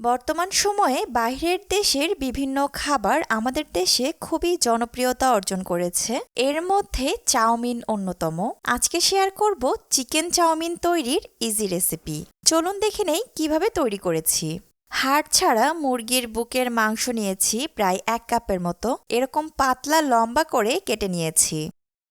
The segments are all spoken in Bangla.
বর্তমান সময়ে বাইরের দেশের বিভিন্ন খাবার আমাদের দেশে খুবই জনপ্রিয়তা অর্জন করেছে। এর মধ্যে চাউমিন অন্যতম। আজকে শেয়ার করব চিকেন চাউমিন তৈরির ইজি রেসিপি চলুন দেখে নেই কীভাবে তৈরি করেছি। হাড় ছাড়া মুরগির বুকের মাংস নিয়েছি প্রায় এক কাপের মতো। এরকম পাতলা লম্বা করে কেটে নিয়েছি।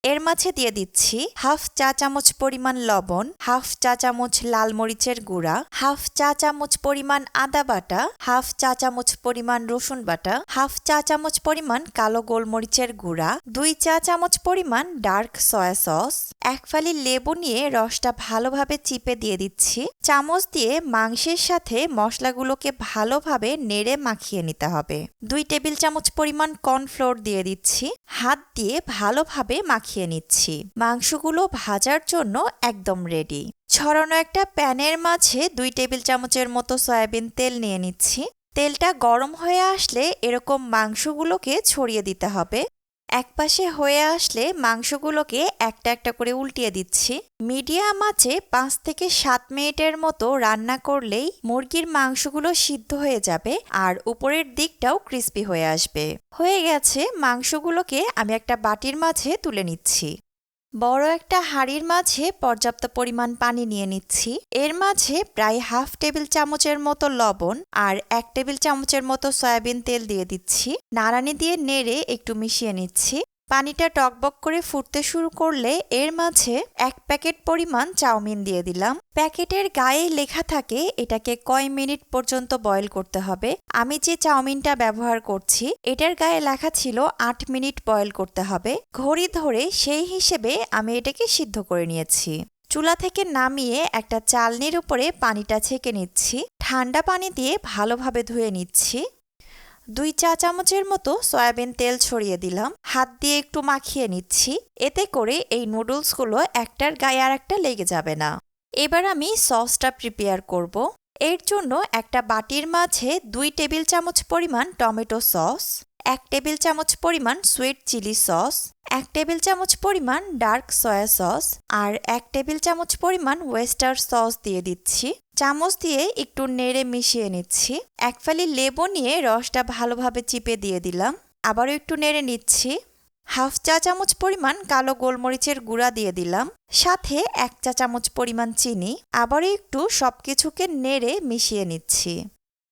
এর মাঝে দিয়ে দিচ্ছি হাফ চা চামচ পরিমাণ লবণ, হাফ চা চামচ লাল মরিচের গুঁড়া, হাফ চা চামচ পরিমাণ আদা বাটা, হাফ চা চামচ পরিমাণ রসুন বাটা, হাফ চা চামচ পরিমাণ কালো গোলমরিচের গুঁড়া, দুই চা চামচ পরিমাণ ডার্ক সয়া সস। এক ফালি লেবু নিয়ে রসটা ভালোভাবে চিপে দিয়ে দিচ্ছি। চামচ দিয়ে মাংসের সাথে মশলাগুলোকে ভালোভাবে নেড়ে মাখিয়ে নিতে হবে। দুই টেবিল চামচ পরিমাণ কর্নফ্লোর দিয়ে দিচ্ছি। হাত দিয়ে ভালোভাবে মাখিয়ে নিচ্ছি। মাংসগুলো ভাজার জন্য একদম রেডি ছড়ানো একটা প্যানের মাঝে দুই টেবিল চামচের মতো সয়াবিন তেল নিয়ে নিচ্ছি। তেলটা গরম হয়ে আসলে এরকম মাংসগুলোকে ছড়িয়ে দিতে হবে। একপাশে হয়ে আসলে মাংসগুলোকে একটা একটা করে উল্টিয়ে দিচ্ছি। মিডিয়াম আঁচে পাঁচ থেকে সাত মিনিটের মতো রান্না করলেই মুরগির মাংসগুলো সিদ্ধ হয়ে যাবে আর উপরের দিকটাও ক্রিস্পি হয়ে আসবে। হয়ে গেছে, মাংসগুলোকে আমি একটা বাটির মাঝে তুলে নিচ্ছি। বড় একটা হাঁড়ির মাঝে পর্যাপ্ত পরিমাণ পানি নিয়ে নিচ্ছি। এর মাঝে প্রায় হাফ টেবিল চামচের মতো লবণ আর এক টেবিল চামচের মতো সয়াবিন তেল দিয়ে দিচ্ছি। নাড়ানি দিয়ে নেড়ে একটু মিশিয়ে নিচ্ছি। পানিটা টকবক করে ফুটতে শুরু করলে এর মাঝে এক প্যাকেট পরিমাণ চাউমিন দিয়ে দিলাম। প্যাকেটের গায়ে লেখা থাকে, এটাকে কয় মিনিট পর্যন্ত বয়েল করতে হবে। আমি যে চাউমিনটা ব্যবহার করছি, এটার গায়ে লেখা ছিল আট মিনিট বয়েল করতে হবে। ঘড়ি ধরে সেই হিসেবে আমি এটাকে সিদ্ধ করে নিয়েছি। চুলা থেকে নামিয়ে একটা চালনির উপরে পানিটা ছেঁকে নিচ্ছি। ঠান্ডা পানি দিয়ে ভালোভাবে ধুয়ে নিচ্ছি। দুই চা চামচের মতো সয়াবিন তেল ছড়িয়ে দিলাম। হাত দিয়ে একটু মাখিয়ে নিচ্ছি। এতে করে এই নুডলসগুলো একটার গায়ে আর একটা লেগে যাবে না। এবার আমি সসটা প্রিপেয়ার করব। এর জন্য একটা বাটির মাঝে দুই টেবিল চামচ পরিমাণ টমেটো সস, এক টেবিল চামচ পরিমাণ সুইট চিলি সস এক টেবিল চামচ পরিমাণ ডার্ক সয়া সস আর এক টেবিল চামচ পরিমাণ ওয়েস্টার সস দিয়ে দিচ্ছি। চামচ দিয়ে একটু নেড়ে মিশিয়ে নিচ্ছি। এক ফালি লেবু নিয়ে রসটা ভালোভাবে চিপে দিয়ে দিলাম। আবারও একটু নেড়ে নিচ্ছি। হাফ চা চামচ পরিমাণ কালো গোলমরিচের গুঁড়া দিয়ে দিলাম। সাথে এক চা চামচ পরিমাণ চিনি। আবারও একটু সব কিছুকে নেড়ে মিশিয়ে নিচ্ছি।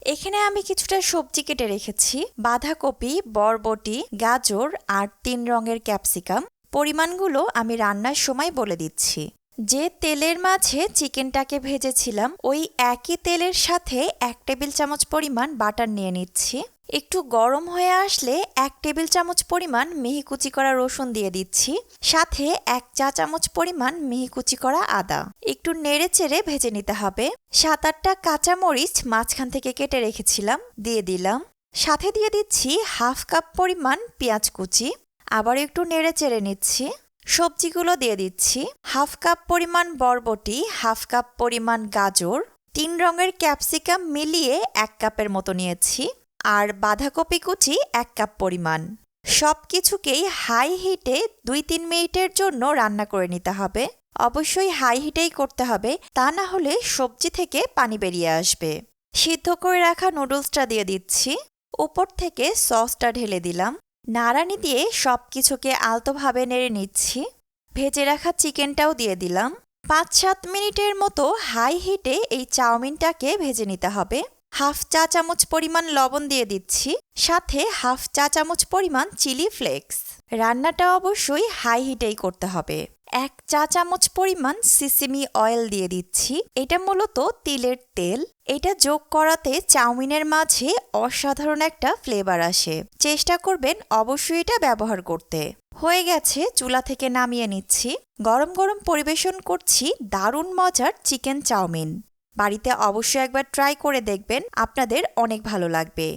এখানে আমি কিছুটা সবজি কেটে রেখেছি। বাঁধাকপি, বরবটি, গাজর আর তিন রঙের ক্যাপসিকাম। পরিমাণগুলো আমি রান্নার সময় বলে দিচ্ছি। যে তেলের মাঝে চিকেনটাকে ভেজেছিলাম, ওই একই তেলের সাথে এক টেবিল চামচ পরিমাণ বাটার নিয়ে নিচ্ছি। একটু গরম হয়ে আসলে এক টেবিল চামচ পরিমাণ মিহিকুচি করা রসুন দিয়ে দিচ্ছি, সাথে এক চা চামচ পরিমাণ মিহিকুচি করা আদা। একটু নেড়ে চেড়ে ভেজে নিতে হবে। সাত আটটা কাঁচামরিচ মাঝখান থেকে কেটে রেখেছিলাম, দিয়ে দিলাম। সাথে দিয়ে দিচ্ছি হাফ কাপ পরিমাণ পেঁয়াজ কুচি। আবার একটু নেড়ে চেড়ে নিচ্ছি। সবজিগুলো দিয়ে দিচ্ছি। হাফ কাপ পরিমাণ বরবটি, হাফ কাপ পরিমাণ গাজর, তিন রঙের ক্যাপসিকাম মিলিয়ে এক কাপের মতো নিয়েছি। আর বাঁধাকপি কুচি এক কাপ পরিমাণ। সব কিছুকেই হাই হিটে দুই তিন মিনিটের জন্য রান্না করে নিতে হবে। অবশ্যই হাই হিটেই করতে হবে, তা না হলে সবজি থেকে পানি বেরিয়ে আসবে। সিদ্ধ করে রাখা নুডলসটা দিয়ে দিচ্ছি। উপর থেকে সসটা ঢেলে দিলাম। নাড়ানি দিয়ে সব কিছুকে আলতোভাবে নেড়ে নিচ্ছি। ভেজে রাখা চিকেনটাও দিয়ে দিলাম। পাঁচ সাত মিনিটের মতো হাই হিটে এই চাউমিনটাকে ভেজে নিতে হবে। হাফ চা চামচ পরিমাণ লবণ দিয়ে দিচ্ছি, সাথে হাফ চা চামচ পরিমাণ চিলি ফ্লেক্স। রান্নাটা অবশ্যই হাই হিটেই করতে হবে। এক চা চামচ পরিমাণ সিসিমি অয়েল দিয়ে দিচ্ছি। এটা মূলত তিলের তেল। এটা যোগ করাতে চাউমিনের মাঝে অসাধারণ একটা ফ্লেভার আসে। চেষ্টা করবেন অবশ্যই এটা ব্যবহার করতে। হয়ে গেছে, চুলা থেকে নামিয়ে নিচ্ছি। গরম গরম পরিবেশন করছি দারুণ মজার চিকেন চাউমিন। বাড়িতে অবশ্যই একবার ট্রাই করে দেখবেন, আপনাদের অনেক ভালো লাগবে।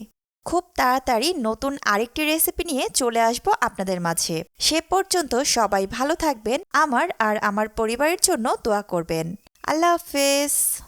খুব তাড়াতাড়ি নতুন আরেকটি রেসিপি নিয়ে চলে আসব আপনাদের মাঝে। সে পর্যন্ত সবাই ভালো থাকবেন, আমার আর আমার পরিবারের জন্য দোয়া করবেন। আল্লাহ হাফেজ।